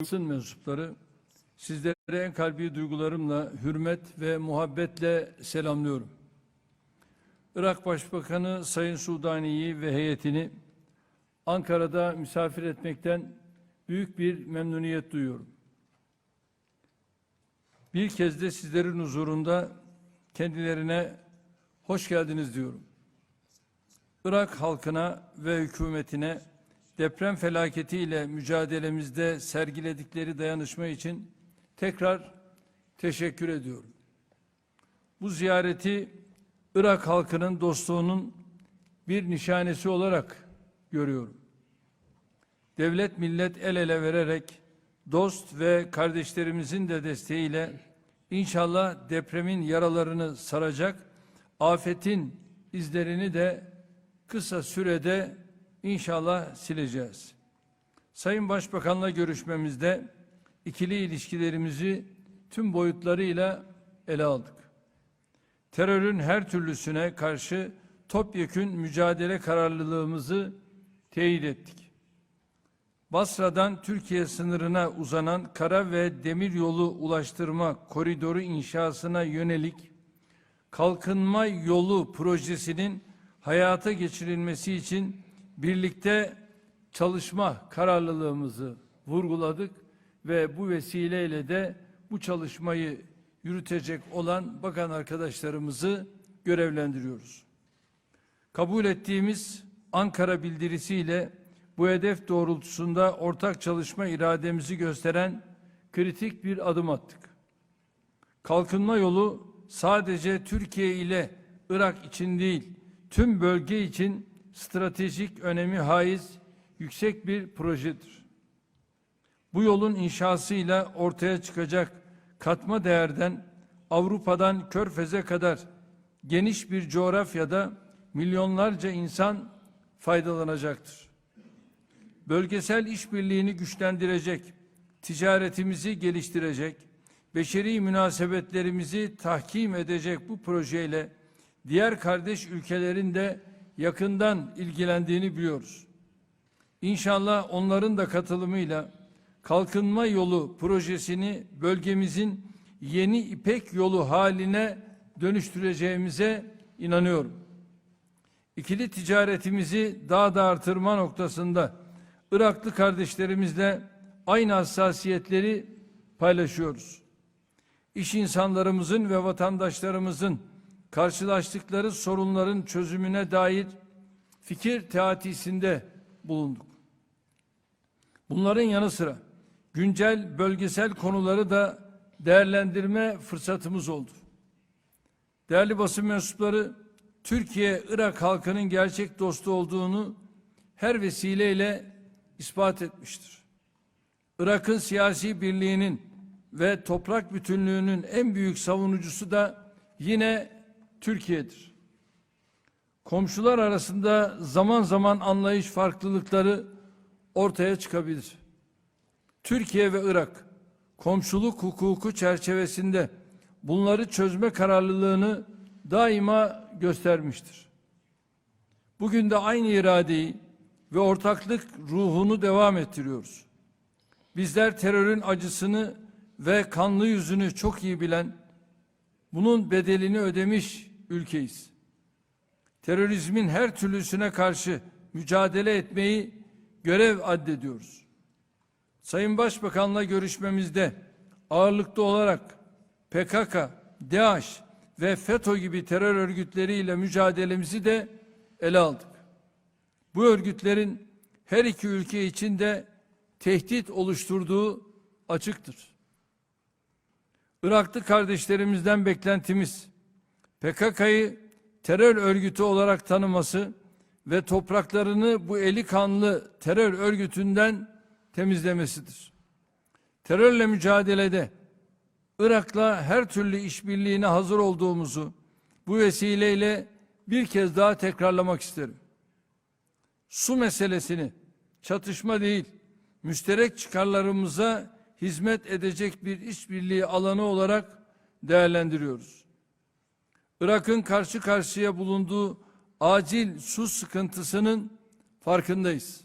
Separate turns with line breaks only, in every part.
basın mensupları sizlere en kalbi duygularımla, hürmet ve muhabbetle selamlıyorum. Irak Başbakanı Sayın Sudani'yi ve heyetini Ankara'da misafir etmekten büyük bir memnuniyet duyuyorum. Bir kez de sizlerin huzurunda kendilerine hoş geldiniz diyorum. Irak halkına ve hükümetine deprem felaketiyle mücadelemizde sergiledikleri dayanışma için tekrar teşekkür ediyorum. Bu ziyareti Irak halkının dostluğunun bir nişanesi olarak görüyorum. Devlet millet el ele vererek dost ve kardeşlerimizin de desteğiyle inşallah depremin yaralarını saracak, afetin izlerini de kısa sürede inşallah sileceğiz. Sayın Başbakan'la görüşmemizde ikili ilişkilerimizi tüm boyutlarıyla ele aldık. Terörün her türlüsüne karşı topyekün mücadele kararlılığımızı teyit ettik. Basra'dan Türkiye sınırına uzanan kara ve demir yolu ulaştırma koridoru inşasına yönelik kalkınma yolu projesinin hayata geçirilmesi için birlikte çalışma kararlılığımızı vurguladık ve bu vesileyle de bu çalışmayı yürütecek olan bakan arkadaşlarımızı görevlendiriyoruz. Kabul ettiğimiz Ankara bildirisiyle bu hedef doğrultusunda ortak çalışma irademizi gösteren kritik bir adım attık. Kalkınma yolu sadece Türkiye ile Irak için değil, tüm bölge için stratejik önemi haiz yüksek bir projedir. Bu yolun inşasıyla ortaya çıkacak katma değerden Avrupa'dan Körfez'e kadar geniş bir coğrafyada milyonlarca insan faydalanacaktır. Bölgesel işbirliğini güçlendirecek, ticaretimizi geliştirecek, beşeri münasebetlerimizi tahkim edecek bu projeyle diğer kardeş ülkelerin de yakından ilgilendiğini biliyoruz. İnşallah onların da katılımıyla kalkınma yolu projesini bölgemizin yeni İpek yolu haline dönüştüreceğimize inanıyorum. İkili ticaretimizi daha da artırma noktasında Iraklı kardeşlerimizle aynı hassasiyetleri paylaşıyoruz. İş insanlarımızın ve vatandaşlarımızın karşılaştıkları sorunların çözümüne dair fikir teatisinde bulunduk. Bunların yanı sıra güncel bölgesel konuları da değerlendirme fırsatımız oldu. Değerli basın mensupları, Türkiye, Irak halkının gerçek dostu olduğunu her vesileyle ispat etmiştir. Irak'ın siyasi birliğinin ve toprak bütünlüğünün en büyük savunucusu da yine Türkiye'dir. Komşular arasında zaman zaman anlayış farklılıkları ortaya çıkabilir. Türkiye ve Irak komşuluk hukuku çerçevesinde bunları çözme kararlılığını daima göstermiştir. Bugün de aynı iradeyi ve ortaklık ruhunu devam ettiriyoruz. Bizler terörün acısını ve kanlı yüzünü çok iyi bilen, bunun bedelini ödemiş ülkeyiz. Terörizmin her türlüsüne karşı mücadele etmeyi görev addediyoruz. Sayın Başbakan'la görüşmemizde ağırlıklı olarak PKK, DAEŞ ve FETÖ gibi terör örgütleriyle mücadelemizi de ele aldık. Bu örgütlerin her iki ülke için de tehdit oluşturduğu açıktır. Iraklı kardeşlerimizden beklentimiz PKK'yı terör örgütü olarak tanıması ve topraklarını bu eli kanlı terör örgütünden temizlemesidir. Terörle mücadelede Irak'la her türlü işbirliğine hazır olduğumuzu bu vesileyle bir kez daha tekrarlamak isterim. Su meselesini çatışma değil, müşterek çıkarlarımıza hizmet edecek bir işbirliği alanı olarak değerlendiriyoruz. Irak'ın karşı karşıya bulunduğu acil su sıkıntısının farkındayız.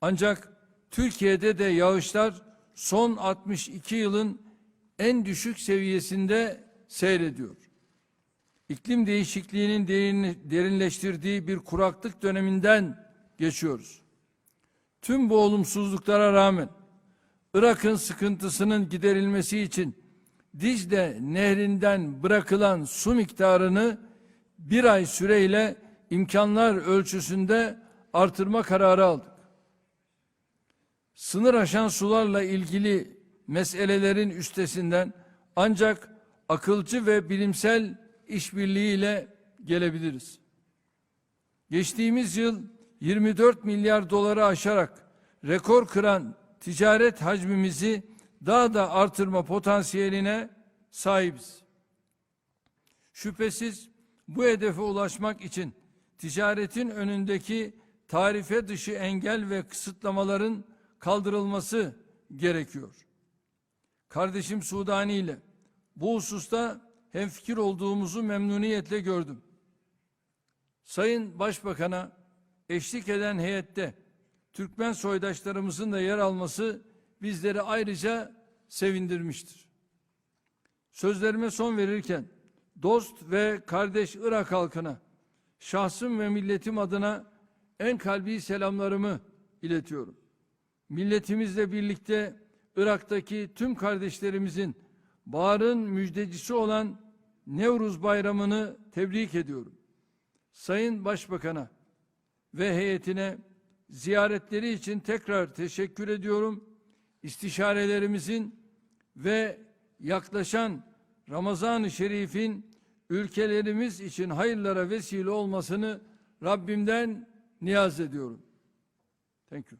Ancak Türkiye'de de yağışlar son 62 yılın en düşük seviyesinde seyrediyor. İklim değişikliğinin derin- derinleştirdiği bir kuraklık döneminden geçiyoruz. Tüm bu olumsuzluklara rağmen Irak'ın sıkıntısının giderilmesi için Dicle nehrinden bırakılan su miktarını bir ay süreyle imkanlar ölçüsünde artırma kararı aldık. Sınır aşan sularla ilgili meselelerin üstesinden ancak akılcı ve bilimsel işbirliğiyle gelebiliriz. Geçtiğimiz yıl 24 milyar doları aşarak rekor kıran ticaret hacmimizi daha da artırma potansiyeline sahibiz. Şüphesiz bu hedefe ulaşmak için ticaretin önündeki tarife dışı engel ve kısıtlamaların kaldırılması gerekiyor. Kardeşim Sudani ile bu hususta hemfikir olduğumuzu memnuniyetle gördüm. Sayın Başbakan'a eşlik eden heyette Türkmen soydaşlarımızın da yer alması bizleri ayrıca sevindirmiştir. Sözlerime son verirken dost ve kardeş Irak halkına şahsım ve milletim adına en kalbi selamlarımı iletiyorum. Milletimizle birlikte Irak'taki tüm kardeşlerimizin baharın müjdecisi olan Nevruz Bayramı'nı tebrik ediyorum. Sayın Başbakan'a ve heyetine ziyaretleri için tekrar teşekkür ediyorum İstişarelerimizin ve yaklaşan Ramazan-ı Şerif'in ülkelerimiz için hayırlara vesile olmasını Rabbimden niyaz ediyorum. Thank you.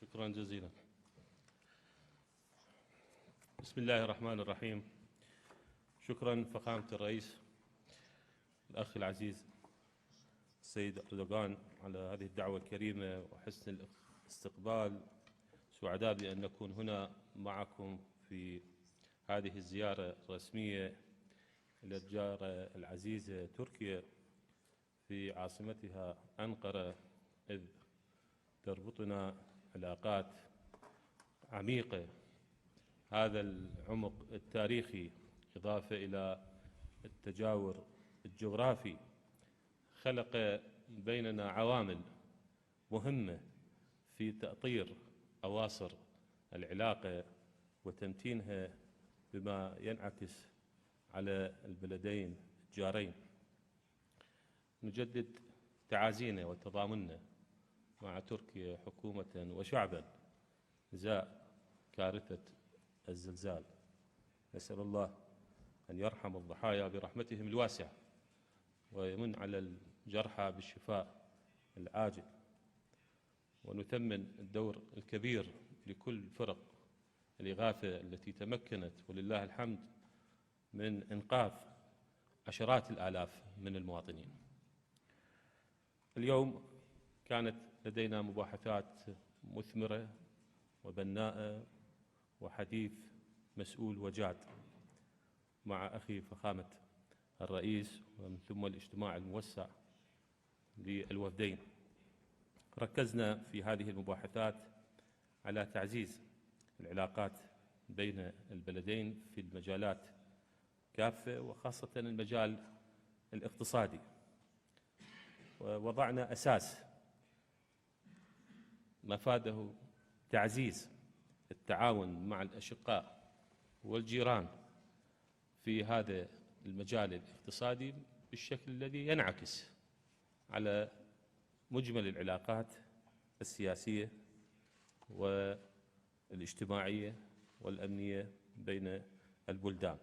شكرا جزيلا بسم الله الرحمن الرحيم شكرا فخامة الرئيس الأخ العزيز السيد أردوغان على هذه الدعوة الكريمة وحسن الاستقبال سعداء بأن نكون هنا معكم في هذه الزيارة الرسمية إلى الجارة العزيزة تركيا في عاصمتها أنقرة إذ تربطنا علاقات عميقة. هذا العمق التاريخي إضافة إلى التجاور الجغرافي. خلق بيننا عوامل مهمة في تأطير أواصر العلاقة وتمتينها بما ينعكس على البلدين الجارين. نجدد تعازينا وتضامننا مع تركيا حكومة وشعبا إزاء كارثة الزلزال. نسأل الله أن يرحم الضحايا برحمتهم الواسعة ويمن على الجرحى بالشفاء العاجل. ونثمن الدور الكبير لكل فرق الإغاثة التي تمكنت ولله الحمد من إنقاذ عشرات الآلاف من المواطنين. اليوم كانت لدينا مباحثات مثمرة وبناءة وحديث مسؤول وجاد مع أخي فخامة الرئيس ومن ثم الاجتماع الموسع للوفدين. ركزنا في هذه المباحثات على تعزيز العلاقات بين البلدين في المجالات كافة وخاصة المجال الاقتصادي. ووضعنا أساس مفاده تعزيز التعاون مع الأشقاء والجيران في هذا المجال الاقتصادي بالشكل الذي ينعكس على مجمل العلاقات السياسية والاجتماعية والأمنية بين البلدان.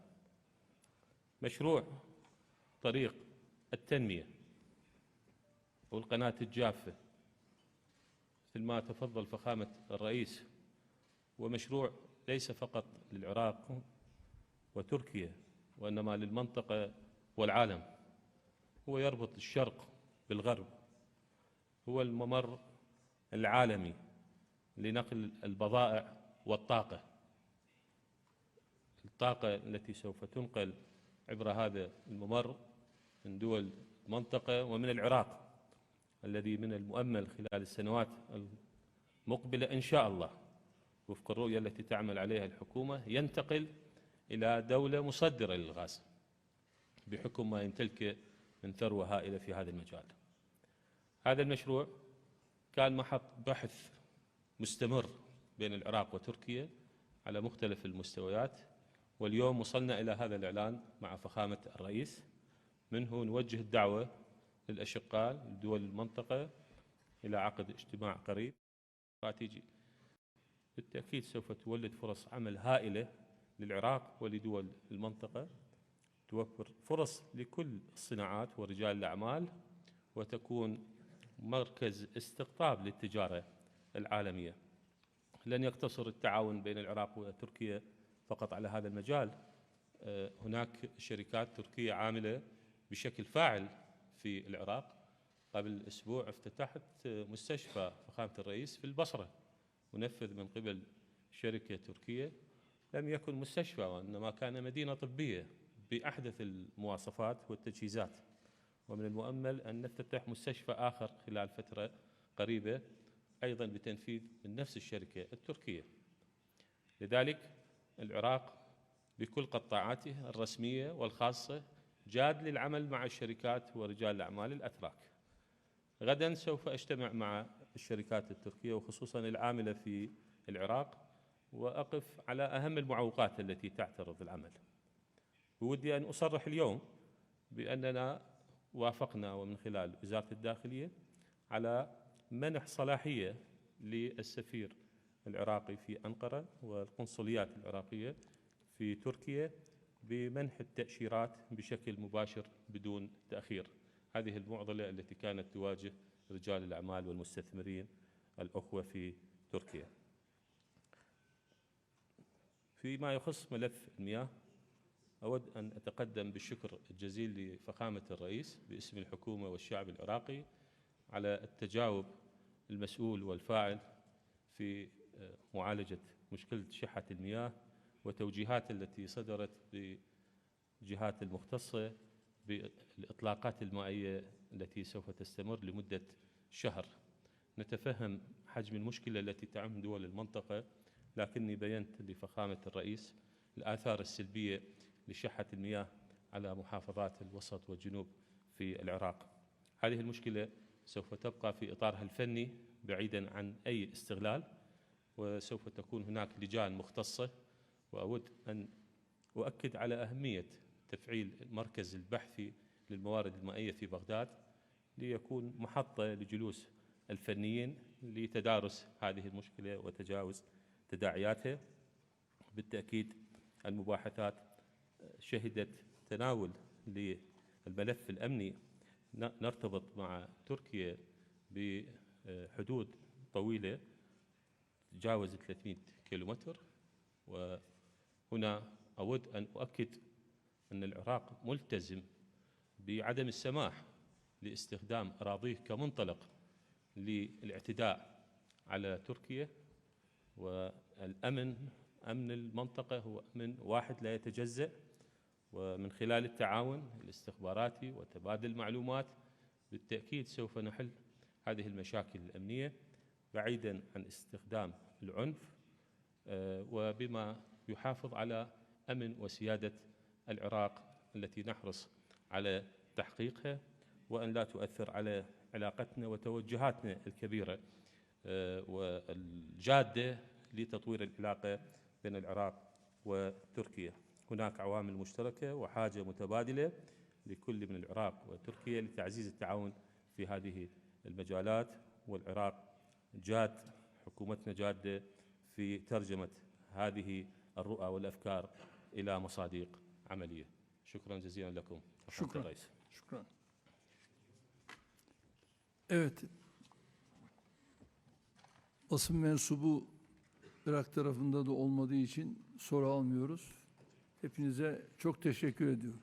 مشروع طريق التنمية والقناة الجافة مثل ما تفضل فخامة الرئيس هو مشروع ليس فقط للعراق وتركيا وإنما للمنطقة والعالم هو يربط الشرق بالغرب هو الممر العالمي لنقل البضائع والطاقة. الطاقة التي سوف تنقل عبر هذا الممر من دول المنطقة ومن العراق الذي من المؤمل خلال السنوات المقبلة إن شاء الله. وفق الرؤية التي تعمل عليها الحكومة ينتقل إلى دولة مصدرة للغاز بحكم ما يمتلكه من ثروة هائلة في هذا المجال. هذا المشروع كان محط بحث مستمر بين العراق وتركيا على مختلف المستويات واليوم وصلنا إلى هذا الإعلان مع فخامة الرئيس. منه نوجه الدعوة للأشقاء لدول المنطقة إلى عقد اجتماع قريب. استراتيجي بالتأكيد سوف تولد فرص عمل هائلة للعراق ولدول المنطقة. توفر فرص لكل الصناعات ورجال الأعمال وتكون مركز استقطاب للتجارة العالمية. لن يقتصر التعاون بين العراق وتركيا فقط على هذا المجال. آه، هناك شركات تركية عاملة بشكل فاعل في العراق. قبل أسبوع افتتحت آه، مستشفى فخامة الرئيس في البصرة منفذ من قبل شركة تركية. لم يكن مستشفى وإنما كان مدينة طبية بأحدث المواصفات والتجهيزات. ومن المؤمل أن نفتتح مستشفى آخر خلال فترة قريبة أيضا بتنفيذ من نفس الشركة التركية. لذلك العراق بكل قطاعاته الرسمية والخاصة جاد للعمل مع الشركات ورجال الأعمال الأتراك. غدا سوف أجتمع مع الشركات التركية وخصوصا العاملة في العراق وأقف على أهم المعوقات التي تعترض العمل. بودي أن أصرح اليوم بأننا وافقنا ومن خلال وزارة الداخلية على منح صلاحية للسفير العراقي في أنقرة والقنصليات العراقية في تركيا بمنح التأشيرات بشكل مباشر بدون تأخير. هذه المعضلة التي كانت تواجه رجال الأعمال والمستثمرين الأخوة في تركيا. فيما يخص ملف المياه أود أن أتقدم بالشكر الجزيل لفخامة الرئيس باسم الحكومة والشعب العراقي على التجاوب المسؤول والفاعل في آه، معالجة مشكلة شحة المياه وتوجيهات التي صدرت بالجهات المختصة بالإطلاقات المائية التي سوف تستمر لمدة شهر. نتفهم حجم المشكلة التي تعم دول المنطقة لكني بينت لفخامة الرئيس الآثار السلبية لشحة المياه على محافظات الوسط والجنوب في العراق. هذه المشكلة سوف تبقى في إطارها الفني بعيدا عن أي استغلال وسوف تكون هناك لجان مختصة وأود أن أؤكد على أهمية تفعيل المركز البحثي للموارد المائية في بغداد ليكون محطة لجلوس الفنيين لتدارس هذه المشكلة وتجاوز تداعياتها. بالتأكيد المباحثات شهدت تناول للملف الأمني. نرتبط مع تركيا بحدود طويلة تجاوز 300 كيلومتر. وهنا أود أن أؤكد أن العراق ملتزم بعدم السماح لاستخدام أراضيه كمنطلق للاعتداء على تركيا. والأمن أمن المنطقة هو أمن واحد لا يتجزأ. ومن خلال التعاون الاستخباراتي وتبادل المعلومات بالتأكيد سوف نحل هذه المشاكل الأمنية بعيدا عن استخدام العنف آه، وبما يحافظ على أمن وسيادة العراق التي نحرص على تحقيقها وأن لا تؤثر على علاقتنا وتوجهاتنا الكبيرة آه، والجادة لتطوير العلاقة بين العراق وتركيا. هناك عوامل مشتركة وحاجة متبادلة لكل من العراق وتركيا لتعزيز التعاون في هذه المجالات والعراق جاد حكومتنا جادة في ترجمة هذه الرؤى والأفكار إلى مصادق عملية شكرا جزيلا لكم
شكراً.
الرئيس
Şükran. Evet. Basın mensubu Irak tarafında da olmadığı için soru almıyoruz. Hepinize çok teşekkür ediyorum.